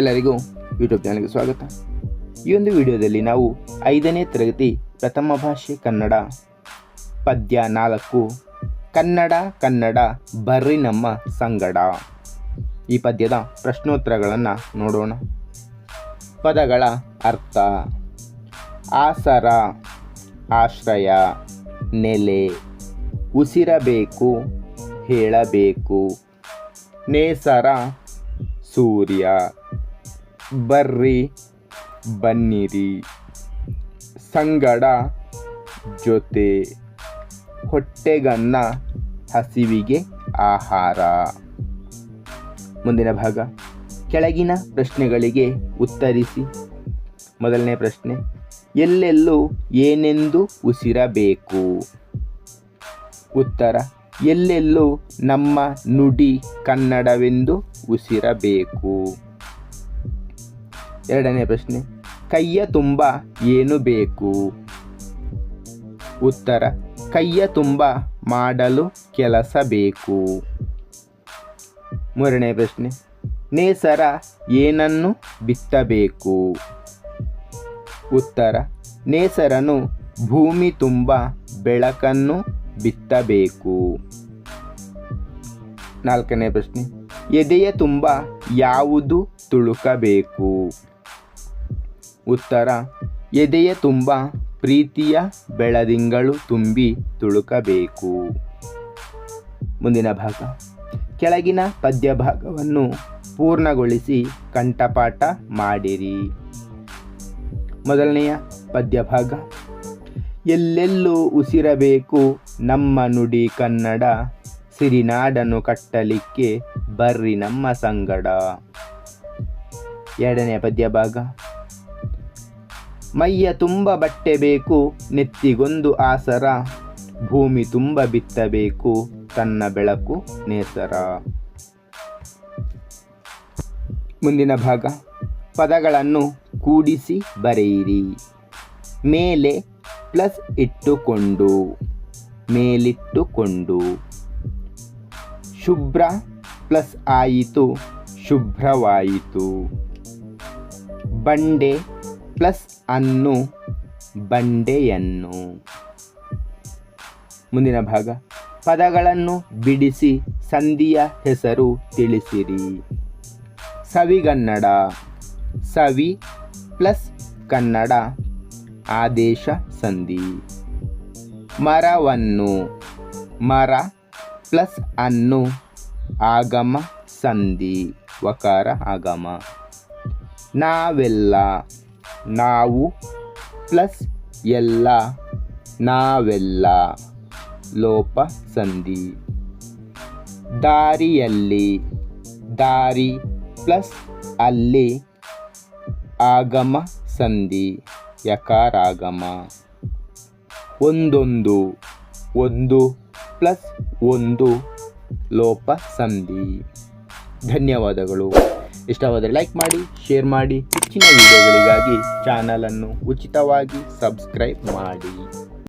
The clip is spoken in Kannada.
ಎಲ್ಲರಿಗೂ ಯೂಟ್ಯೂಬ್ ಚಾನಲ್ಗೆ ಸ್ವಾಗತ. ಈ ಒಂದು ವಿಡಿಯೋದಲ್ಲಿ ನಾವು ಐದನೇ ತರಗತಿ ಪ್ರಥಮ ಭಾಷೆ ಕನ್ನಡ, ಪದ್ಯ ನಾಲ್ಕು, ಕನ್ನಡ ಕನ್ನಡ ಬರ್ರಿ ನಮ್ಮ ಸಂಗಡ. ಈ ಪದ್ಯದ ಪ್ರಶ್ನೋತ್ತರಗಳನ್ನು ನೋಡೋಣ. ಪದಗಳ ಅರ್ಥ, ಆಸರ, ಆಶ್ರಯ, ನೆಲೆ, ಉಸಿರಬೇಕು, ಹೇಳಬೇಕು, ನೇಸರ, ಸೂರ್ಯ. ಬರ್ರಿ, ಬನ್ನಿರಿ. ಸಂಗಡ ಜೊತೆ ಹೊಟ್ಟೆಗನ್ನ ಹಸಿವಿಗೆ ಆಹಾರ. ಮುಂದಿನ ಭಾಗ, ಕೆಳಗಿನ ಪ್ರಶ್ನೆಗಳಿಗೆ ಉತ್ತರಿಸಿ. ಮೊದಲನೇ ಪ್ರಶ್ನೆ, ಎಲ್ಲೆಲ್ಲೂ ಏನೆಂದು ಉಸಿರಬೇಕು? ಉತ್ತರ, ಎಲ್ಲೆಲ್ಲೂ ನಮ್ಮ ನುಡಿ ಕನ್ನಡವೆಂದು ಉಸಿರಬೇಕು. ಎರಡನೇ ಪ್ರಶ್ನೆ, ಕೈಯ ತುಂಬ ಏನು ಬೇಕು? ಉತ್ತರ, ಕೈಯ ತುಂಬ ಮಾಡಲು ಕೆಲಸ ಬೇಕು. ಮೂರನೇ ಪ್ರಶ್ನೆ, ನೇಸರ ಏನನ್ನು ಬಿತ್ತಬೇಕು? ಉತ್ತರ, ನೇಸರನು ಭೂಮಿ ತುಂಬ ಬೆಳಕನ್ನು ಬಿತ್ತಬೇಕು. ನಾಲ್ಕನೇ ಪ್ರಶ್ನೆ, ಎದೆಯ ತುಂಬ ಯಾವುದು ತುಳುಕಬೇಕು? ಉತ್ತರ. ಎದೆಯ ತುಂಬ ಪ್ರೀತಿಯ ಬೆಳದಿಂಗಳು ತುಂಬಿ ತುಳುಕಬೇಕು. ಮುಂದಿನ ಭಾಗ. ಕೆಳಗಿನ ಪದ್ಯ ಭಾಗವನ್ನು ಪೂರ್ಣಗೊಳಿಸಿ ಕಂಠಪಾಠ ಮಾಡಿರಿ. ಮೊದಲನೆಯ ಪದ್ಯ ಭಾಗ ಎಲ್ಲೆಲ್ಲೂ ಉಸಿರಬೇಕು ನಮ್ಮ ನುಡಿ ಕನ್ನಡ, ಸಿರಿನಾಡನ್ನು ಕಟ್ಟಲಿಕ್ಕೆ ಬರ್ರಿ ನಮ್ಮ ಸಂಗಡ. ಎರಡನೆಯ ಪದ್ಯ ಭಾಗ ಮೈಯ ತುಂಬ ಬಟ್ಟೆ ಬೇಕು, ನೆತ್ತಿಗೊಂದು ಆಸರ. ಭೂಮಿ ತುಂಬ ಬಿತ್ತಬೇಕು, ತನ್ನ ಬೆಳಕು ನೇಸರ. ಮುಂದಿನ ಭಾಗ. ಪದಗಳನ್ನು ಕೂಡಿಸಿ ಬರೆಯಿರಿ. ಮೇಲೆ ಪ್ಲಸ್ ಇಟ್ಟುಕೊಂಡು, ಮೇಲಿಟ್ಟುಕೊಂಡು. ಶುಭ್ರ ಪ್ಲಸ್ ಆಯಿತು, ಶುಭ್ರವಾಯಿತು. ಬಂಡೆ ಪ್ಲಸ್ ಅನ್ನು ಬಂಡೆಯನ್ನು. ಮುಂದಿನ ಭಾಗ. ಪದಗಳನ್ನು ಬಿಡಿಸಿ ಸಂಧಿಯ ಹೆಸರು ತಿಳಿಸಿರಿ. ಸವಿಗನ್ನಡ ಸವಿ ಪ್ಲಸ್ ಕನ್ನಡ. ಆದೇಶ ಸಂಧಿ. ಮರವನ್ನು. ಮರ ಪ್ಲಸ್ ಅನ್ನು. ಆಗಮ ಸಂಧಿ. ವಕಾರ ಆಗಮ. ನಾವೆಲ್ಲ ನಾವು ಪ್ಲಸ್ ಎಲ್ಲ ನಾವೆಲ್ಲ ಲೋಪ ಸಂಧಿ. ದಾರಿಯಲ್ಲಿ ದಾರಿ ಪ್ಲಸ್ ಅಲ್ಲಿ ಆಗಮ ಸಂಧಿ, ಯಕಾರಾಗಮ. ಒಂದೊಂದು, ಒಂದು ಪ್ಲಸ್ ಒಂದು ಲೋಪ ಸಂಧಿ. ಧನ್ಯವಾದಗಳು. ಇಷ್ಟವಾದರೆ ಲೈಕ್ ಮಾಡಿ, ಶೇರ್ ಮಾಡಿ. ಹೆಚ್ಚಿನ ವಿಡಿಯೋಗಳಿಗಾಗಿ ಚಾನಲನ್ನು ಉಚಿತವಾಗಿ ಸಬ್ಸ್ಕ್ರೈಬ್ ಮಾಡಿ.